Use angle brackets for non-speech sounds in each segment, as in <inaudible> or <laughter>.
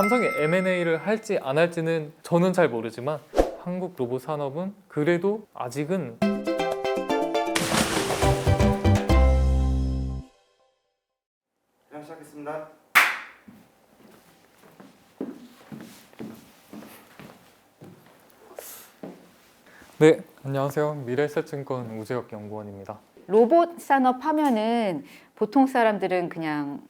삼성이 M&A를 할지 안 할지는 저는 잘 모르지만 한국 로봇 산업은 그래도 아직은 촬영 시작했습니다. 네 안녕하세요 미래에셋증권 우재혁 연구원입니다. 로봇 산업 하면은 보통 사람들은 그냥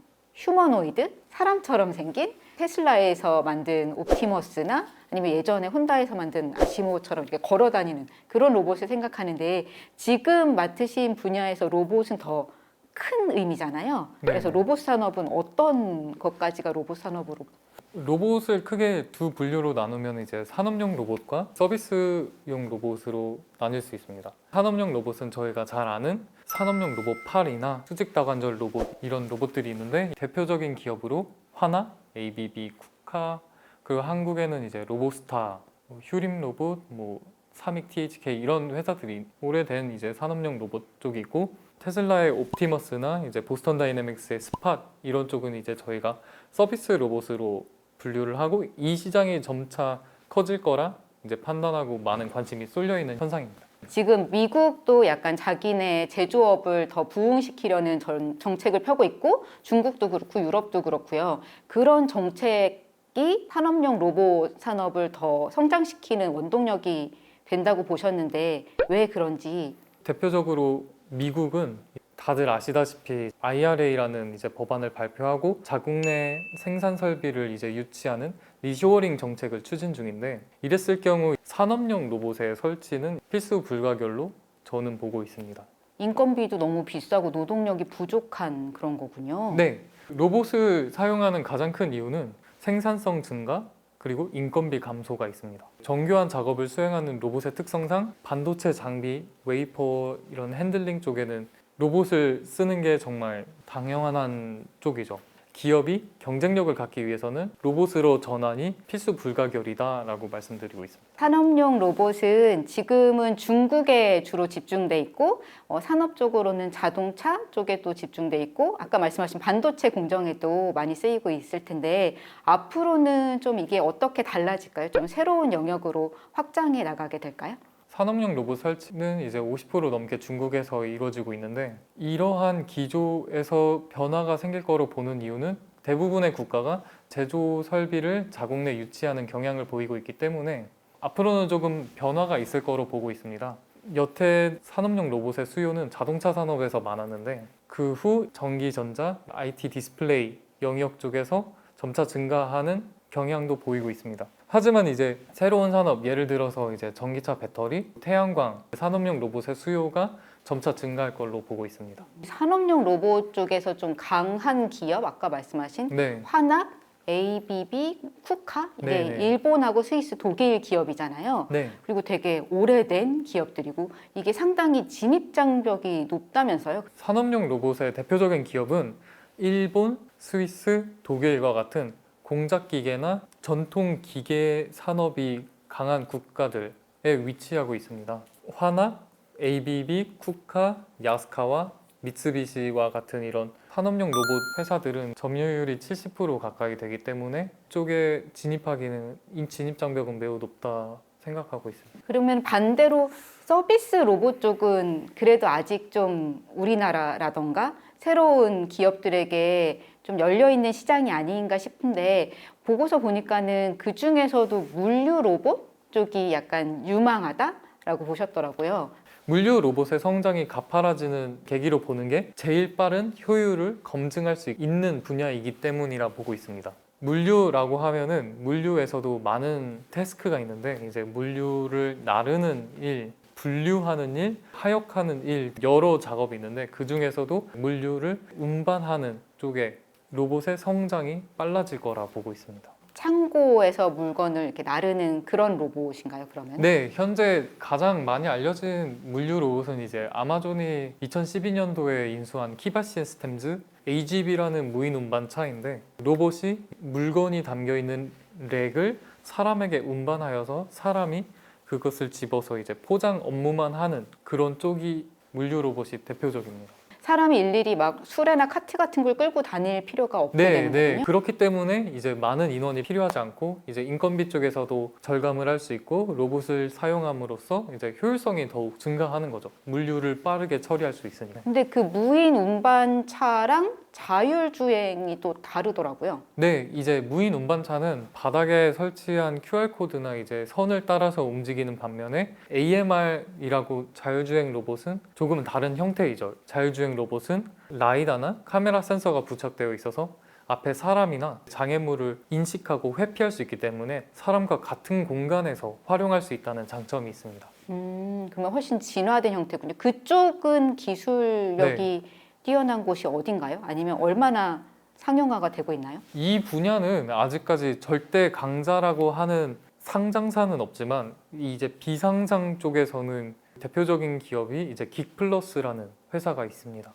휴머노이드 사람처럼 생긴 테슬라에서 만든 옵티머스나 아니면 예전에 혼다에서 만든 아시모처럼 이렇게 걸어 다니는 그런 로봇을 생각하는데 지금 맡으신 분야에서 로봇은 더 큰 의미잖아요. 네. 그래서 로봇 산업은 어떤 것까지가 로봇 산업으로 로봇을 크게 두 분류로 나누면 이제 산업용 로봇과 서비스용 로봇으로 나뉠 수 있습니다. 산업용 로봇은 저희가 잘 아는 산업용 로봇 8이나 수직 다관절 로봇 이런 로봇들이 있는데 대표적인 기업으로 화나, ABB, 쿠카 그리고 한국에는 이제 로보스타, 뭐 휴림 로봇, 뭐 사믹 THK 이런 회사들이 오래된 이제 산업용 로봇 쪽이 있고 테슬라의 옵티머스나 이제 보스턴 다이내믹스의 스팟 이런 쪽은 이제 저희가 서비스 로봇으로 분류를 하고 이 시장이 점차 커질 거라 이제 판단하고 많은 관심이 쏠려 있는 현상입니다. 지금 미국도 약간 자기네 제조업을 더 부흥시키려는 전- 정책을 펴고 있고 중국도 그렇고 유럽도 그렇고요. 그런 정책이 산업용 로봇 산업을 더 성장시키는 원동력이 된다고 보셨는데 왜 그런지 대표적으로 미국은 다들 아시다시피 IRA라는 이제 법안을 발표하고 자국 내 생산 설비를 이제 유치하는 리쇼어링 정책을 추진 중인데 이랬을 경우 산업용 로봇의 설치는 필수 불가결로 저는 보고 있습니다. 인건비도 너무 비싸고 노동력이 부족한 그런 거군요. 네, 로봇을 사용하는 가장 큰 이유는 생산성 증가 그리고 인건비 감소가 있습니다. 정교한 작업을 수행하는 로봇의 특성상 반도체 장비, 웨이퍼 이런 핸들링 쪽에는 로봇을 쓰는 게 정말 당연한 쪽이죠. 기업이 경쟁력을 갖기 위해서는 로봇으로 전환이 필수 불가결이다라고 말씀드리고 있습니다. 산업용 로봇은 지금은 중국에 주로 집중돼 있고 어, 산업적으로는 자동차 쪽에 또 집중돼 있고 아까 말씀하신 반도체 공정에도 많이 쓰이고 있을 텐데 앞으로는 좀 이게 어떻게 달라질까요? 좀 새로운 영역으로 확장해 나가게 될까요? 산업용 로봇 설치는 이제 50% 넘게 중국에서 이루어지고 있는데 이러한 기조에서 변화가 생길 거로 보는 이유는 대부분의 국가가 제조 설비를 자국 내 유치하는 경향을 보이고 있기 때문에 앞으로는 조금 변화가 있을 거로 보고 있습니다. 여태 산업용 로봇의 수요는 자동차 산업에서 많았는데 그 후 전기 전자, IT 디스플레이 영역 쪽에서 점차 증가하는 경향도 보이고 있습니다. 하지만 이제 새로운 산업 예를 들어서 이제 전기차 배터리, 태양광 산업용 로봇의 수요가 점차 증가할 걸로 보고 있습니다. 산업용 로봇 쪽에서 좀 강한 기업 아까 말씀하신 네, 화납, ABB, 쿠카 이게 네, 네. 일본하고 스위스, 독일 기업이잖아요. 네, 그리고 되게 오래된 기업들이고 이게 상당히 진입 장벽이 높다면서요. 산업용 로봇의 대표적인 기업은 일본, 스위스, 독일과 같은 공작 기계나 전통 기계 산업이 강한 국가들에 위치하고 있습니다. 화나, ABB, 쿠카, 야스카와 미쓰비시와 같은 이런 산업용 로봇 회사들은 점유율이 70% 가까이 되기 때문에 쪽에 진입하기는 이 진입 장벽은 매우 높다 생각하고 있습니다. 그러면 반대로 서비스 로봇 쪽은 그래도 아직 좀 우리나라라던가 새로운 기업들에게 좀 열려 있는 시장이 아닌가 싶은데 보고서 보니까는 그 중에서도 물류 로봇 쪽이 약간 유망하다라고 보셨더라고요. 물류 로봇의 성장이 가파라지는 계기로 보는 게 제일 빠른 효율을 검증할 수 있는 분야이기 때문이라 보고 있습니다. 물류라고 하면은 물류에서도 많은 태스크가 있는데 이제 물류를 나르는 일, 분류하는 일, 하역하는 일 여러 작업이 있는데 그 중에서도 물류를 운반하는 쪽에 로봇의 성장이 빨라질 거라 보고 있습니다. 창고에서 물건을 이렇게 나르는 그런 로봇인가요? 그러면? 네, 현재 가장 많이 알려진 물류 로봇은 이제 아마존이 2012년도에 인수한 키바 시스템즈 AGV라는 무인 운반차인데 로봇이 물건이 담겨 있는 렉을 사람에게 운반하여서 사람이 그것을 집어서 이제 포장 업무만 하는 그런 쪽이 물류 로봇이 대표적입니다. 사람이 일일이 막 수레나 카트 같은 걸 끌고 다닐 필요가 없게 네, 되는 네. 거군요. 그렇기 때문에 이제 많은 인원이 필요하지 않고 이제 인건비 쪽에서도 절감을 할 수 있고 로봇을 사용함으로써 이제 효율성이 더욱 증가하는 거죠. 물류를 빠르게 처리할 수 있으니까. 근데 그 무인 운반차랑 자율 주행이 또 다르더라고요. 네, 이제 무인 운반차는 바닥에 설치한 QR 코드나 이제 선을 따라서 움직이는 반면에 AMR이라고 자율주행 로봇은 조금은 다른 형태이죠. 자율주행 로봇은 라이다나 카메라 센서가 부착되어 있어서 앞에 사람이나 장애물을 인식하고 회피할 수 있기 때문에 사람과 같은 공간에서 활용할 수 있다는 장점이 있습니다. 음, 그러면 훨씬 진화된 형태군요. 그쪽은 기술력이 네. 뛰어난 곳이 어딘가요? 아니면 얼마나 상용화가 되고 있나요? 이 분야는 아직까지 절대 강자라고 하는 상장사는 없지만 이제 비상장 쪽에서는 대표적인 기업이 이제 긱플러스라는 회사가 있습니다.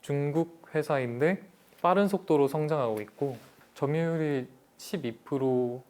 중국 회사인데 빠른 속도로 성장하고 있고 점유율이 12%로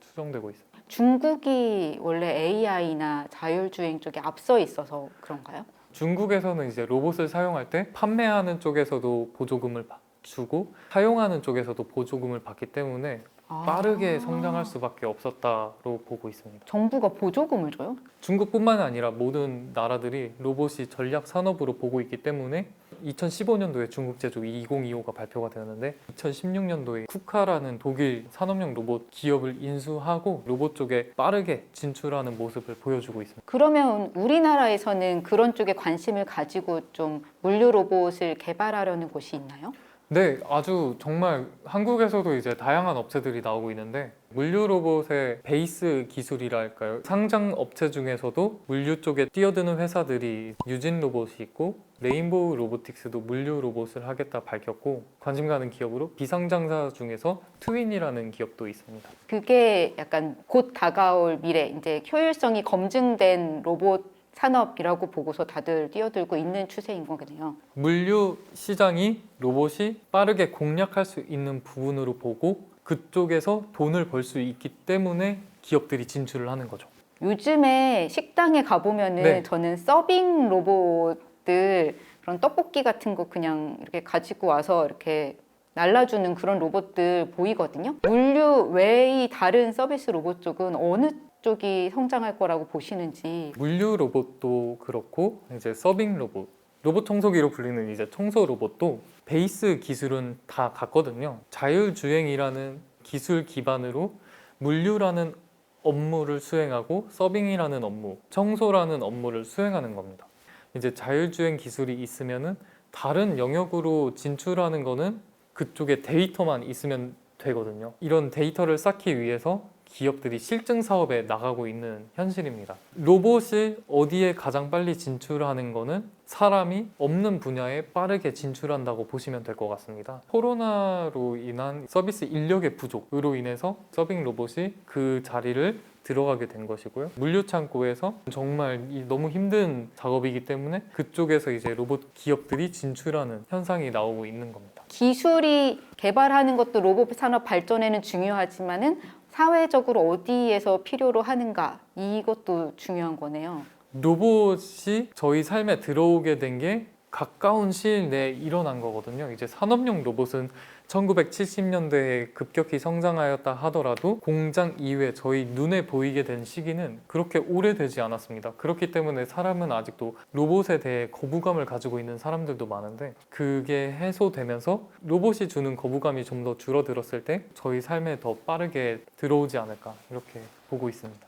추정되고 있습니다. 중국이 원래 AI나 자율주행 쪽에 앞서 있어서 그런가요? 중국에서는 이제 로봇을 사용할 때 판매하는 쪽에서도 보조금을 받- 주고 사용하는 쪽에서도 보조금을 받기 때문에 빠르게 아. 성장할 수밖에 없었다로 보고 있습니다. 정부가 보조금을 줘요? 중국뿐만 아니라 모든 나라들이 로봇이 전략 산업으로 보고 있기 때문에 2015년도에 중국 제조 2025가 발표가 되었는데 2016년도에 쿠카라는 독일 산업용 로봇 기업을 인수하고 로봇 쪽에 빠르게 진출하는 모습을 보여주고 있습니다. 그러면 우리나라에서는 그런 쪽에 관심을 가지고 좀 물류 로봇을 개발하려는 곳이 있나요? 네, 아주 정말 한국에서도 이제 다양한 업체들이 나오고 있는데 물류 로봇의 베이스 기술이랄까요? 상장 업체 중에서도 물류 쪽에 뛰어드는 회사들이 유진 로봇이 있고 레인보우 로보틱스도 물류 로봇을 하겠다 밝혔고 관심 가는 기업으로 비상장사 중에서 트윈이라는 기업도 있습니다. 그게 약간 곧 다가올 미래, 이제 효율성이 검증된 로봇 산업이라고 보고서 다들 뛰어들고 있는 추세인 거겠네요. 물류 시장이 로봇이 빠르게 공략할 수 있는 부분으로 보고 그쪽에서 돈을 벌 수 있기 때문에 기업들이 진출을 하는 거죠. 요즘에 식당에 가보면은 네. 저는 서빙 로봇들 그런 떡볶이 같은 거 그냥 이렇게 가지고 와서 이렇게 날라주는 그런 로봇들 보이거든요. 물류 외의 다른 서비스 로봇 쪽은 어느 쪽이 성장할 거라고 보시는지 물류 로봇도 그렇고 이제 서빙 로봇, 로봇 청소기로 불리는 이제 청소 로봇도 베이스 기술은 다 같거든요. 자율주행이라는 기술 기반으로 물류라는 업무를 수행하고 서빙이라는 업무, 청소라는 업무를 수행하는 겁니다. 이제 자율주행 기술이 있으면은 다른 영역으로 진출하는 거는 그쪽에 데이터만 있으면 되거든요. 이런 데이터를 쌓기 위해서 기업들이 실증 사업에 나가고 있는 현실입니다. 로봇이 어디에 가장 빨리 진출하는 거는 사람이 없는 분야에 빠르게 진출한다고 보시면 될 것 같습니다. 코로나로 인한 서비스 인력의 부족으로 인해서 서빙 로봇이 그 자리를 들어가게 된 것이고요. 물류 창고에서 정말 이 너무 힘든 작업이기 때문에 그쪽에서 이제 로봇 기업들이 진출하는 현상이 나오고 있는 겁니다. 기술이 개발하는 것도 로봇 산업 발전에는 중요하지만은 사회적으로 어디에서 필요로 하는가 이것도 중요한 거네요. 로봇이 저희 삶에 들어오게 된 게 가까운 시일 내에 일어난 거거든요. 이제 산업용 로봇은 1970년대에 급격히 성장하였다 하더라도 공장 이외 저희 눈에 보이게 된 시기는 그렇게 오래되지 않았습니다. 그렇기 때문에 사람은 아직도 로봇에 대해 거부감을 가지고 있는 사람들도 많은데 그게 해소되면서 로봇이 주는 거부감이 좀 더 줄어들었을 때 저희 삶에 더 빠르게 들어오지 않을까 이렇게 보고 있습니다.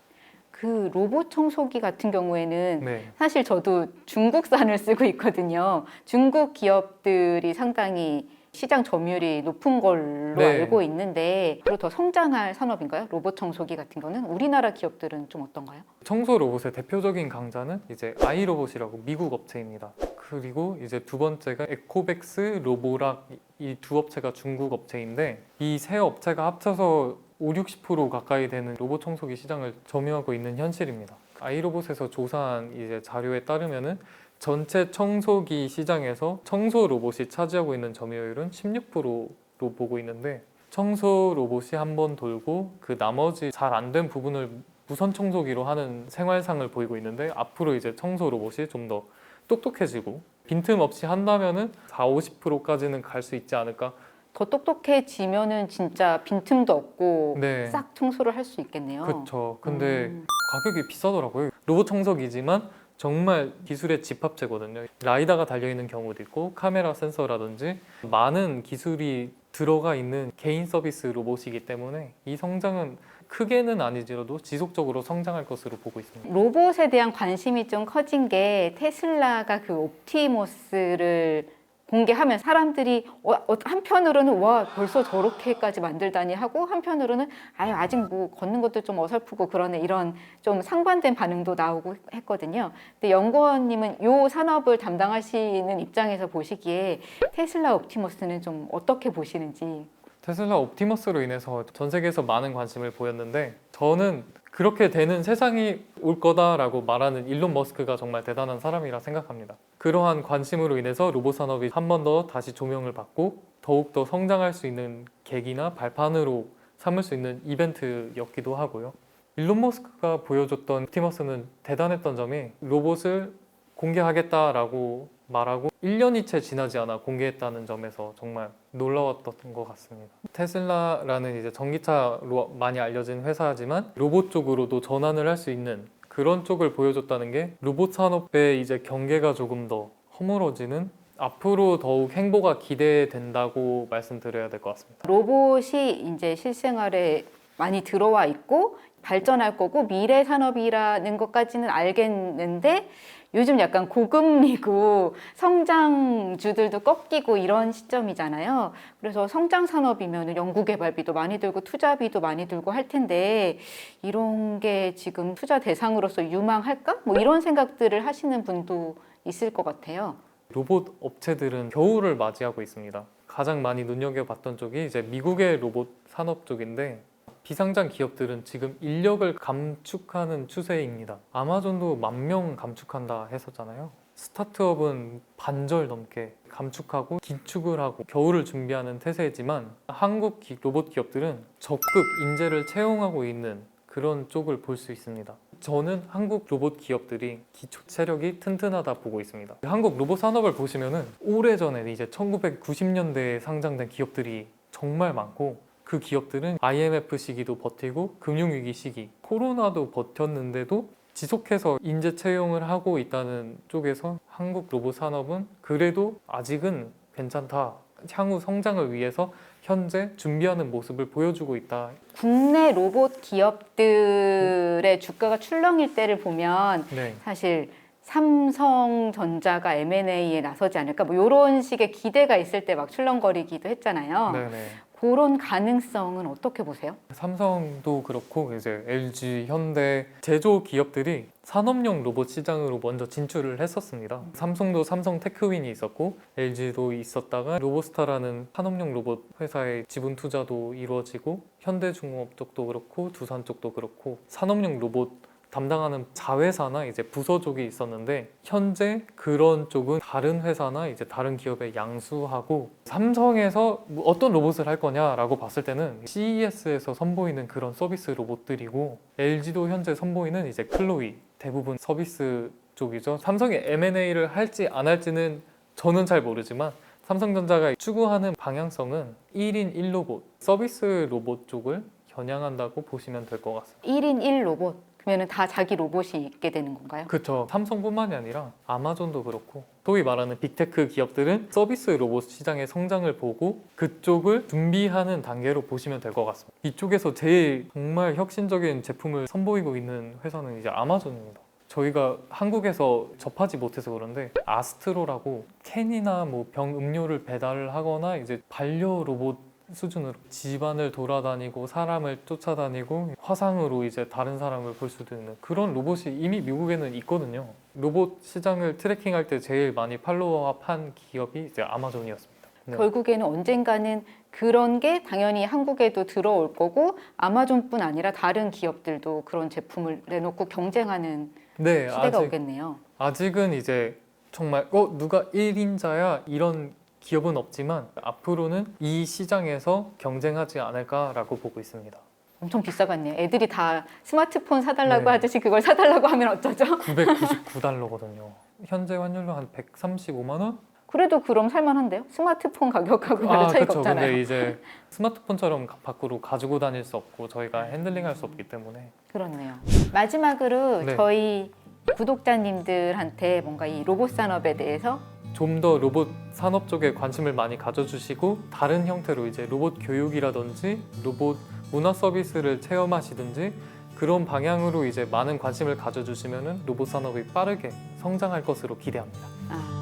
그 로봇 청소기 같은 경우에는 네. 사실 저도 중국산을 쓰고 있거든요. 중국 기업들이 상당히 시장 점유율이 높은 걸로 네. 알고 있는데 앞으로 더 성장할 산업인가요? 로봇 청소기 같은 거는 우리나라 기업들은 좀 어떤가요? 청소 로봇의 대표적인 강자는 이제 아이로봇이라고 미국 업체입니다. 그리고 이제 두 번째가 에코백스, 로보락 이 두 업체가 중국 업체인데 이 세 업체가 합쳐서 5, 60% 가까이 되는 로봇 청소기 시장을 점유하고 있는 현실입니다. 아이로봇에서 조사한 이제 자료에 따르면은 전체 청소기 시장에서 청소 로봇이 차지하고 있는 점유율은 16%로 보고 있는데 청소 로봇이 한 번 돌고 그 나머지 잘 안 된 부분을 무선 청소기로 하는 생활상을 보이고 있는데 앞으로 이제 청소 로봇이 좀 더 똑똑해지고 빈틈 없이 한다면은 4, 50%까지는 갈 수 있지 않을까? 더 똑똑해지면은 진짜 빈틈도 없고 네. 싹 청소를 할 수 있겠네요. 그렇죠. 근데 음. 가격이 비싸더라고요. 로봇 청소기지만 정말 기술의 집합체거든요. 라이다가 달려있는 경우도 있고 카메라 센서라든지 많은 기술이 들어가 있는 개인 서비스 로봇이기 때문에 이 성장은 크게는 아니더라도 지속적으로 성장할 것으로 보고 있습니다. 로봇에 대한 관심이 좀 커진 게 테슬라가 그 옵티머스를 공개하면 사람들이 어, 어, 한편으로는 와 벌써 저렇게까지 만들다니 하고 한편으로는 아유 아직 뭐 걷는 것도 좀 어설프고 그러네 이런 좀 상반된 반응도 나오고 했거든요. 근데 연구원님은 요 산업을 담당하시는 입장에서 보시기에 테슬라 옵티머스는 좀 어떻게 보시는지 테슬라 옵티머스로 인해서 전 세계에서 많은 관심을 보였는데 저는 그렇게 되는 세상이 올 거다라고 말하는 일론 머스크가 정말 대단한 사람이라 생각합니다. 그러한 관심으로 인해서 로봇 산업이 한 번 더 다시 조명을 받고 더욱더 성장할 수 있는 계기나 발판으로 삼을 수 있는 이벤트였기도 하고요. 일론 머스크가 보여줬던 옵티머스는 대단했던 점이 로봇을 공개하겠다라고 말하고 1년이 채 지나지 않아 공개했다는 점에서 정말 놀라웠던 것 같습니다. 테슬라라는 이제 전기차로 많이 알려진 회사지만 로봇 쪽으로도 전환을 할 수 있는 그런 쪽을 보여줬다는 게 로봇 산업의 이제 경계가 조금 더 허물어지는 앞으로 더욱 행보가 기대된다고 말씀드려야 될 것 같습니다. 로봇이 이제 실생활에 많이 들어와 있고 발전할 거고 미래 산업이라는 것까지는 알겠는데 요즘 약간 고금리고 성장주들도 꺾이고 이런 시점이잖아요. 그래서 성장 산업이면 연구개발비도 많이 들고 투자비도 많이 들고 할 텐데 이런 게 지금 투자 대상으로서 유망할까? 뭐 이런 생각들을 하시는 분도 있을 것 같아요. 로봇 업체들은 겨울을 맞이하고 있습니다. 가장 많이 눈여겨봤던 쪽이 이제 미국의 로봇 산업 쪽인데 비상장 기업들은 지금 인력을 감축하는 추세입니다. 아마존도 만 명 감축한다 했었잖아요. 스타트업은 반절 넘게 감축하고 기축을 하고 겨울을 준비하는 태세지만 한국 기- 로봇 기업들은 적극 인재를 채용하고 있는 그런 쪽을 볼 수 있습니다. 저는 한국 로봇 기업들이 기초 체력이 튼튼하다 보고 있습니다. 한국 로봇 산업을 보시면은 오래전에 이제 1990년대에 상장된 기업들이 정말 많고 그 기업들은 IMF 시기도 버티고 금융위기 시기, 코로나도 버텼는데도 지속해서 인재 채용을 하고 있다는 쪽에서 한국 로봇 산업은 그래도 아직은 괜찮다. 향후 성장을 위해서 현재 준비하는 모습을 보여주고 있다. 국내 로봇 기업들의 주가가 출렁일 때를 보면 네. 사실 삼성전자가 M&A에 나서지 않을까 뭐 이런 식의 기대가 있을 때 막 출렁거리기도 했잖아요. 네네. 그런 가능성은 어떻게 보세요? 삼성도 그렇고 이제 LG, 현대 제조 기업들이 산업용 로봇 시장으로 먼저 진출을 했었습니다. 삼성도 삼성 테크윈이 있었고 LG도 있었다가 로보스타라는 산업용 로봇 회사의 지분 투자도 이루어지고 현대중공업 쪽도 그렇고 두산 쪽도 그렇고 산업용 로봇 담당하는 자회사나 이제 부서 쪽이 있었는데 현재 그런 쪽은 다른 회사나 이제 다른 기업에 양수하고 삼성에서 뭐 어떤 로봇을 할 거냐라고 봤을 때는 CES에서 선보이는 그런 서비스 로봇들이고 LG도 현재 선보이는 이제 클로이 대부분 서비스 쪽이죠. 삼성이 M&A를 할지 안 할지는 저는 잘 모르지만 삼성전자가 추구하는 방향성은 1인 1로봇 서비스 로봇 쪽을 겨냥한다고 보시면 될 것 같습니다. 1인 1 로봇 그러면 다 자기 로봇이 있게 되는 건가요? 그렇죠. 삼성뿐만이 아니라 아마존도 그렇고 소위 말하는 빅테크 기업들은 서비스 로봇 시장의 성장을 보고 그쪽을 준비하는 단계로 보시면 될 것 같습니다. 이쪽에서 제일 정말 혁신적인 제품을 선보이고 있는 회사는 이제 아마존입니다. 저희가 한국에서 접하지 못해서 그런데 아스트로라고 캔이나 뭐 병 음료를 배달을 하거나 이제 반려 로봇 수준으로 집안을 돌아다니고 사람을 쫓아다니고 화상으로 이제 다른 사람을 볼 수도 있는 그런 로봇이 이미 미국에는 있거든요. 로봇 시장을 트래킹할 때 제일 많이 팔로워한 기업이 이제 아마존이었습니다. 네. 결국에는 언젠가는 그런 게 당연히 한국에도 들어올 거고 아마존뿐 아니라 다른 기업들도 그런 제품을 내놓고 경쟁하는 네, 시대가 아직 오겠네요. 아직은 이제 정말 어 누가 1인자야 이런 기업은 없지만 앞으로는 이 시장에서 경쟁하지 않을까라고 보고 있습니다. 엄청 비싸겠네요. 애들이 다 스마트폰 사달라고 네. 하듯이 그걸 사달라고 하면 어쩌죠? <laughs> 999달러거든요. 현재 환율로 한 135만 원? 그래도 그럼 살만한데요? 스마트폰 가격하고 별로 아, 차이가 그쵸. 없잖아요. 근데 이제 스마트폰처럼 가- 밖으로 가지고 다닐 수 없고 저희가 핸들링할 수 없기 때문에 그렇네요. 마지막으로 네. 저희 구독자님들한테 뭔가 이 로봇 산업에 대해서 좀 더 로봇 산업 쪽에 관심을 많이 가져주시고 다른 형태로 이제 로봇 교육이라든지 로봇 문화 서비스를 체험하시든지 그런 방향으로 이제 많은 관심을 가져주시면은 로봇 산업이 빠르게 성장할 것으로 기대합니다. 아,